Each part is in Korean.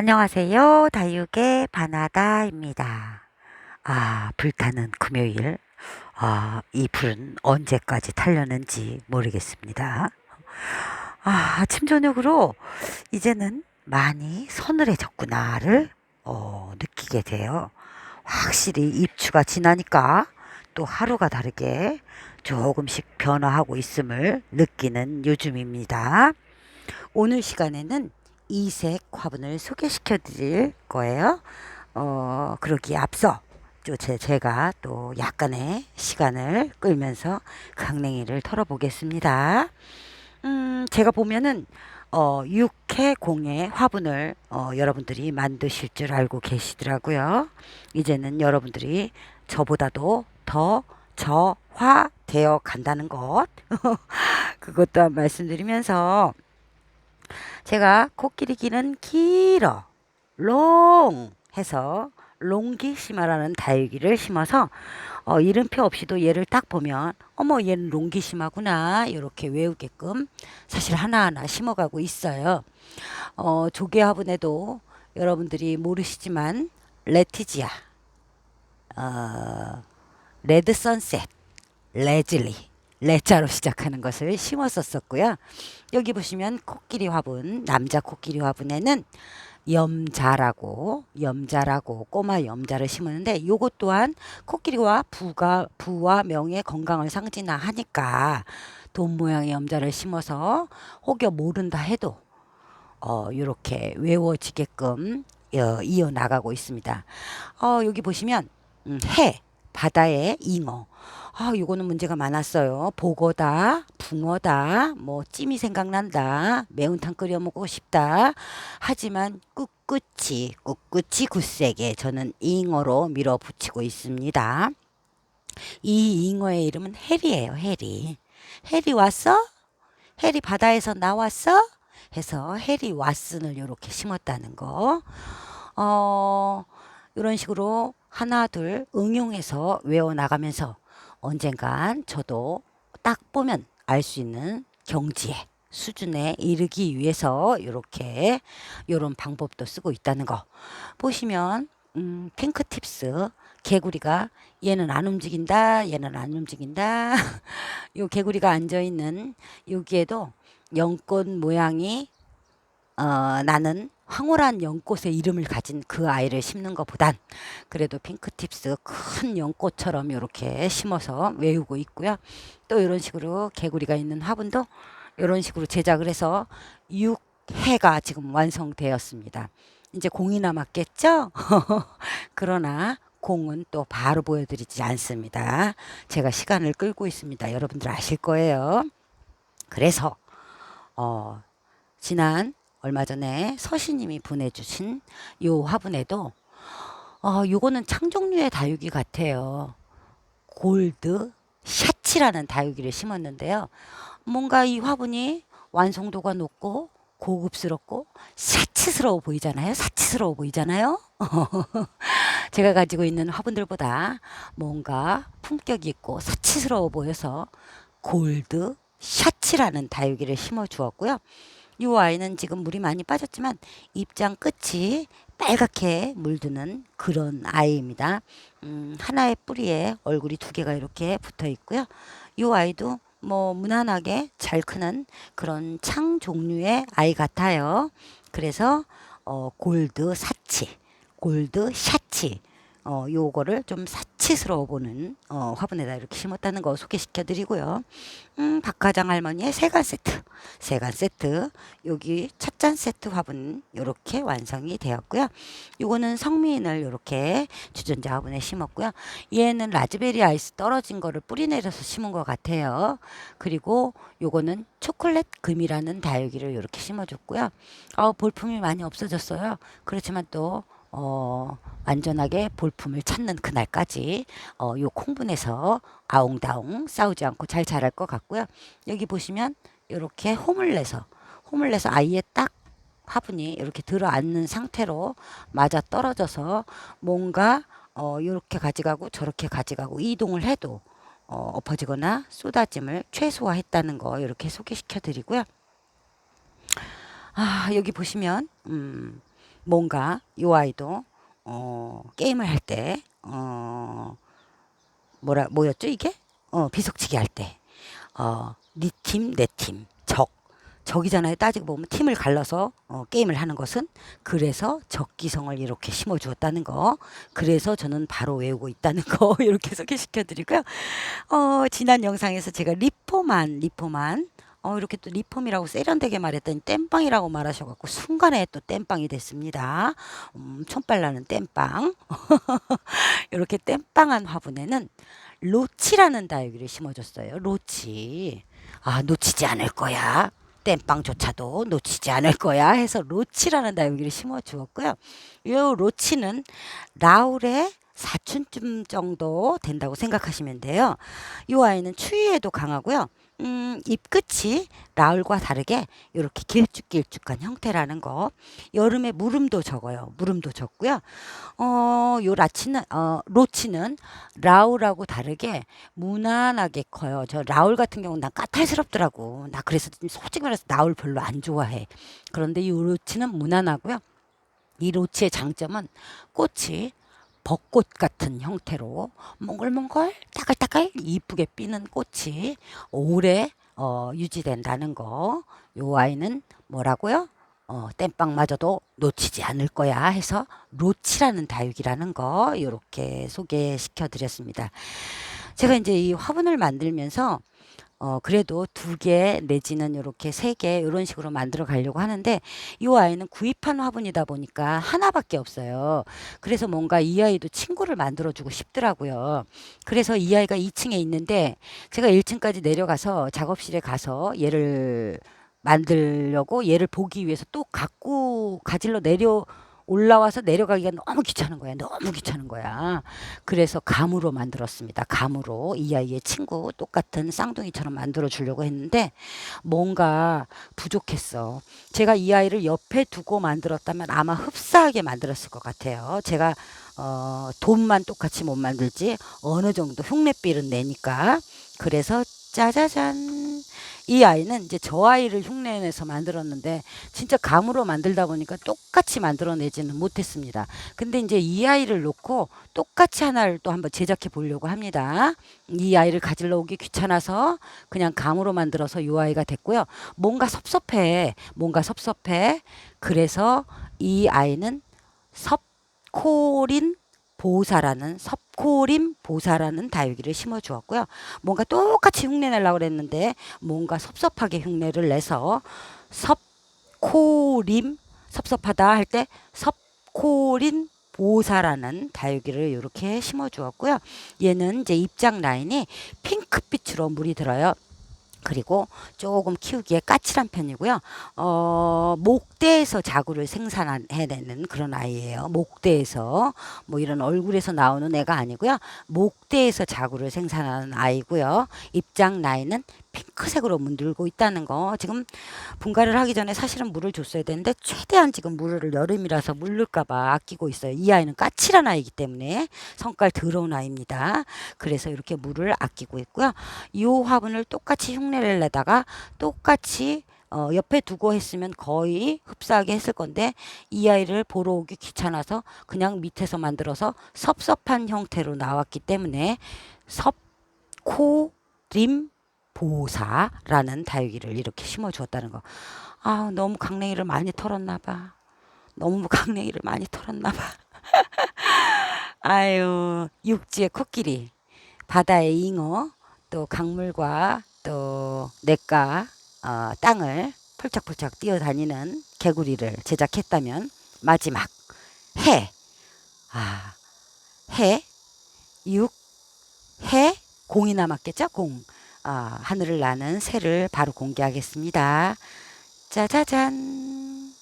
안녕하세요. 다육의 바나다입니다. 아, 불타는 금요일. 아, 이 불은 언제까지 타려는지 모르겠습니다. 아, 아침 저녁으로 이제는 많이 서늘해졌구나를 어, 느끼게 돼요. 확실히 입추가 지나니까 또 하루가 다르게 조금씩 변화하고 있음을 느끼는 요즘입니다. 오늘 시간에는 이색 화분을 소개시켜 드릴 거예요. 어, 그러기에 앞서 또 제, 제가 또 약간의 시간을 끌면서 강냉이를 털어보겠습니다. 음, 제가 보면은 어, 6회 공의 화분을 어, 여러분들이 만드실 줄 알고 계시더라고요. 이제는 여러분들이 저보다도 더 저화되어 간다는 것. 그것도 말씀드리면서 제가 코끼리 귀는 길어 롱 해서 롱기시마라는 다육이를 심어서 어, 이름표 없이도 얘를 딱 보면 어머 얘는 롱기시마구나 이렇게 외우게끔 사실 하나하나 심어가고 있어요. 어, 조개 화분에도 여러분들이 모르시지만 레티지아, 어, 레드 선셋, 레즐리, 레자로 시작하는 것을 심었었었고요. 여기 보시면 코끼리 화분, 남자 코끼리 화분에는 염자라고 염자라고 꼬마 염자를 심었는데 요것 또한 코끼리와 부가 부와 명의 건강을 상징하니까 돈 모양의 염자를 심어서 혹여 모른다 해도 어 요렇게 외워지게끔 어, 이어 나가고 있습니다. 어 여기 보시면 음, 해 바다의 잉어 아, 요거는 문제가 많았어요. 보거다, 붕어다, 뭐 찜이 생각난다, 매운탕 끓여 먹고 싶다. 하지만 꿋꿋이, 꿋꿋이 굳세게 저는 잉어로 밀어붙이고 있습니다. 이 잉어의 이름은 해리예요, 해리. 해리 왔어? 해리 바다에서 나왔어? 해서 해리 왓슨을 이렇게 심었다는 거. 어, 이런 식으로 하나, 둘 응용해서 외워나가면서 언젠간 저도 딱 보면 알 수 있는 경지에 수준에 이르기 위해서 이렇게 이런 방법도 쓰고 있다는 거 보시면 음, 핑크 팁스 개구리가 얘는 안 움직인다 얘는 안 움직인다. 요 개구리가 앉아 있는 여기에도 연꽃 모양이 어, 나는 황홀한 연꽃의 이름을 가진 그 아이를 심는 것보단 그래도 핑크팁스 큰 연꽃처럼 이렇게 심어서 외우고 있고요. 또 이런 식으로 개구리가 있는 화분도 이런 식으로 제작을 해서 6회가 지금 완성되었습니다. 이제 공이 남았겠죠? 그러나 공은 또 바로 보여드리지 않습니다. 제가 시간을 끌고 있습니다. 여러분들 아실 거예요. 그래서 어, 지난 얼마 전에 서시님이 보내주신 요 화분에도 어, 요거는 창종류의 다육이 같아요. 골드 샤치라는 다육이를 심었는데요. 뭔가 이 화분이 완성도가 높고 고급스럽고 사치스러워 보이잖아요. 사치스러워 보이잖아요. 제가 가지고 있는 화분들보다 뭔가 품격이 있고 사치스러워 보여서 골드 샤치라는 다육이를 심어 주었고요. 이 아이는 지금 물이 많이 빠졌지만 입장 끝이 빨갛게 물드는 그런 아이입니다. 음, 하나의 뿌리에 얼굴이 두 개가 이렇게 붙어 있고요. 이 아이도 뭐 무난하게 잘 크는 그런 창 종류의 아이 같아요. 그래서 어, 골드 사치, 골드 샤치 어, 요거를 좀 사치스러워 보는 어, 화분에다 이렇게 심었다는 거 소개시켜 드리고요. 음, 박과장 할머니의 세간 세트, 세간 세트, 여기 찻잔 세트 화분 요렇게 완성이 되었고요. 요거는 성미인을 요렇게 주전자 화분에 심었고요. 얘는 라즈베리 아이스 떨어진 거를 뿌리 내려서 심은 것 같아요. 그리고 요거는 초콜릿 금이라는 다육이를 요렇게 심어줬고요. 어, 볼품이 많이 없어졌어요. 그렇지만 또 어, 안전하게 볼품을 찾는 그날까지 어, 요 콩분에서 아웅다웅 싸우지 않고 잘 자랄 것 같고요. 여기 보시면 이렇게 홈을 내서 홈을 내서 아이의 딱 화분이 이렇게 들어앉는 상태로 맞아 떨어져서 뭔가 어, 이렇게 가져가고 저렇게 가져가고 이동을 해도 어, 엎어지거나 쏟아짐을 최소화했다는 거 이렇게 소개시켜 드리고요. 아, 여기 보시면 음, 뭔가 요 아이도 어, 게임을 할 때 어, 뭐라 뭐였죠 이게? 어, 비석치기 할 때. 어, 네 팀, 내 팀, 적. 적이잖아요. 따지고 보면 팀을 갈라서 어, 게임을 하는 것은 그래서 적기성을 이렇게 심어 주었다는 거. 그래서 저는 바로 외우고 있다는 거 이렇게 소개시켜 드리고요. 어, 지난 영상에서 제가 리포만 리포만 어, 이렇게 또 리폼이라고 세련되게 말했더니 땜빵이라고 말하셔갖고 순간에 또 땜빵이 됐습니다. 음, 촌빨라는 땜빵. 이렇게 땜빵한 화분에는 로치라는 다육이를 심어줬어요. 로치. 아, 놓치지 않을 거야. 땜빵조차도 놓치지 않을 거야 해서 로치라는 다육이를 심어 주었고요. 이 로치는 라울의 사춘쯤 정도 된다고 생각하시면 돼요. 이 아이는 추위에도 강하고요. 음, 잎끝이 라울과 다르게 이렇게 길쭉길쭉한 형태라는 거. 여름에 물음도 적어요. 물음도 적고요. 어, 요 라치는 어, 로치는 라울하고 다르게 무난하게 커요. 저 라울 같은 경우는 난 까탈스럽더라고. 나 그래서 좀 솔직히 말해서 라울 별로 안 좋아해. 그런데 이 로치는 무난하고요. 이 로치의 장점은 꽃이 벚꽃 같은 형태로 몽글몽글 따글따글 이쁘게 피는 꽃이 오래 어, 유지된다는 거. 요 아이는 뭐라고요? 어, 땜빵마저도 놓치지 않을 거야 해서 로치라는 다육이라는 거 이렇게 소개시켜 드렸습니다. 제가 이제 이 화분을 만들면서 어, 그래도 두 개 내지는 이렇게 세 개 이런 식으로 만들어 가려고 하는데 이 아이는 구입한 화분이다 보니까 하나밖에 없어요. 그래서 뭔가 이 아이도 친구를 만들어 주고 싶더라고요. 그래서 이 아이가 2층에 있는데 제가 1층까지 내려가서 작업실에 가서 얘를 만들려고 얘를 보기 위해서 또 갖고 가질러 내려 올라와서 내려가기가 너무 귀찮은 거야. 너무 귀찮은 거야. 그래서 감으로 만들었습니다. 감으로 이 아이의 친구 똑같은 쌍둥이처럼 만들어 주려고 했는데 뭔가 부족했어. 제가 이 아이를 옆에 두고 만들었다면 아마 흡사하게 만들었을 것 같아요. 제가 어, 돈만 똑같이 못 만들지 어느 정도 흉내bil은 내니까 그래서 짜자잔 이 아이는 이제 저 아이를 흉내내서 만들었는데 진짜 감으로 만들다 보니까 똑같이 만들어내지는 못했습니다. 근데 이제 이 아이를 놓고 똑같이 하나를 또 한번 제작해 보려고 합니다. 이 아이를 가질러 오기 귀찮아서 그냥 감으로 만들어서 이 아이가 됐고요. 뭔가 섭섭해. 뭔가 섭섭해. 그래서 이 아이는 섭코린 보사라는 섭코림 보사라는 다육이를 심어 주었고요. 뭔가 똑같이 흉내 내려고 그랬는데 뭔가 섭섭하게 흉내를 내서 섭코림 섭섭하다 할 때 섭코린 보사라는 다육이를 이렇게 심어 주었고요. 얘는 이제 입장 라인이 핑크빛으로 물이 들어요. 그리고 조금 키우기에 까칠한 편이고요. 어, 목대에서 자구를 생산해내는 그런 아이예요. 목대에서 뭐 이런 얼굴에서 나오는 애가 아니고요. 목대에서 자구를 생산하는 아이고요. 입장 나이는 핑크색으로 문들고 있다는 거. 지금 분갈이를 하기 전에 사실은 물을 줬어야 되는데 최대한 지금 물을 여름이라서 물를까봐 아끼고 있어요. 이 아이는 까칠한 아이기 때문에 성깔 더러운 아이입니다. 그래서 이렇게 물을 아끼고 있고요. 이 화분을 똑같이 흉내를 내다가 똑같이 어, 옆에 두고 했으면 거의 흡사하게 했을 건데 이 아이를 보러 오기 귀찮아서 그냥 밑에서 만들어서 섭섭한 형태로 나왔기 때문에 섭 코 림 보사라는 다육이를 이렇게 심어 주었다는 거. 아, 너무 강냉이를 많이 털었나 봐. 너무 강냉이를 많이 털었나 봐. 아유, 육지의 코끼리, 바다의 잉어, 또 강물과 또 냇가 어, 땅을 펄쩍펄쩍 뛰어다니는 개구리를 제작했다면 마지막 해. 아, 해, 육, 해, 공이 남았겠죠? 공. 아, 하늘을 나는 새를 바로 공개하겠습니다. 짜자잔.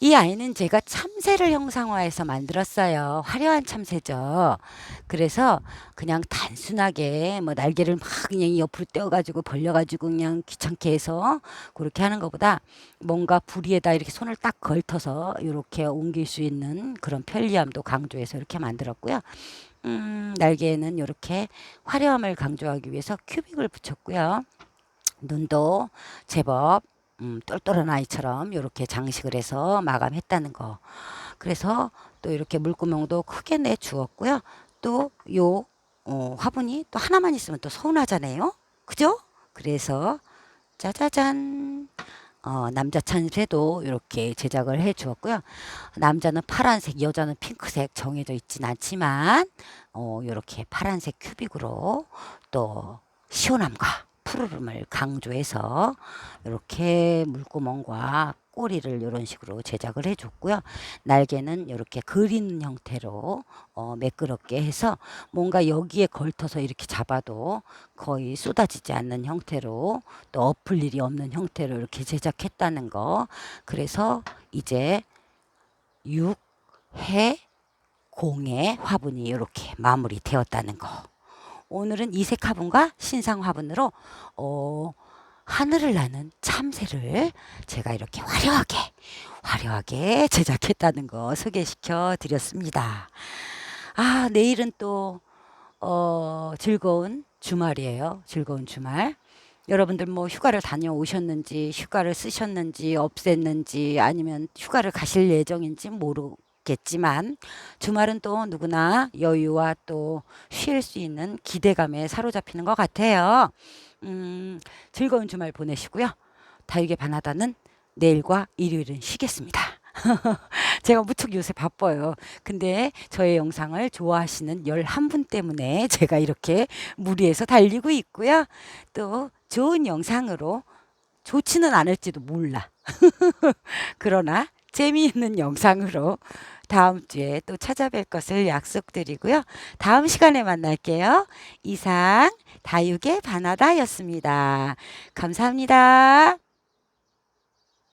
이 아이는 제가 참새를 형상화해서 만들었어요. 화려한 참새죠. 그래서 그냥 단순하게 뭐 날개를 막 그냥 옆으로 떼어가지고 벌려가지고 그냥 귀찮게 해서 그렇게 하는 것보다 뭔가 부리에다 이렇게 손을 딱 걸터서 이렇게 옮길 수 있는 그런 편리함도 강조해서 이렇게 만들었고요. 음, 날개에는 이렇게 화려함을 강조하기 위해서 큐빅을 붙였고요. 눈도 제법 음, 똘똘한 아이처럼 이렇게 장식을 해서 마감했다는 거. 그래서 또 이렇게 물구멍도 크게 내 주었고요. 또요 어, 화분이 또 하나만 있으면 또 서운하잖아요. 그죠? 그래서 짜자잔. 어, 남자 찬스에도 이렇게 제작을 해 주었고요. 남자는 파란색, 여자는 핑크색 정해져 있진 않지만 어, 이렇게 파란색 큐빅으로 또 시원함과 푸르름을 강조해서 이렇게 물구멍과 꼬리를 이런 식으로 제작을 해줬고요. 날개는 이렇게 그린 형태로 어, 매끄럽게 해서 뭔가 여기에 걸터서 이렇게 잡아도 거의 쏟아지지 않는 형태로 또 엎을 일이 없는 형태로 이렇게 제작했다는 거. 그래서 이제 6, 해, 공의 화분이 이렇게 마무리되었다는 거. 오늘은 이색 화분과 신상 화분으로 어, 하늘을 나는 참새를 제가 이렇게 화려하게 화려하게 제작했다는 거 소개시켜 드렸습니다. 아, 내일은 또 어, 즐거운 주말이에요. 즐거운 주말. 여러분들 뭐 휴가를 다녀오셨는지, 휴가를 쓰셨는지, 없앴는지, 아니면 휴가를 가실 예정인지 모르 겠지만, 주말은 또 누구나 여유와 또 쉴 수 있는 기대감에 사로잡히는 것 같아요. 음, 즐거운 주말 보내시고요. 다육의 바나다는 내일과 일요일은 쉬겠습니다. 제가 무척 요새 바빠요. 근데 저의 영상을 좋아하시는 11분 때문에 제가 이렇게 무리해서 달리고 있고요. 또 좋은 영상으로 좋지는 않을지도 몰라. 그러나 재미있는 영상으로 다음 주에 또 찾아뵐 것을 약속드리고요. 다음 시간에 만날게요. 이상 다육의 바나다였습니다. 감사합니다.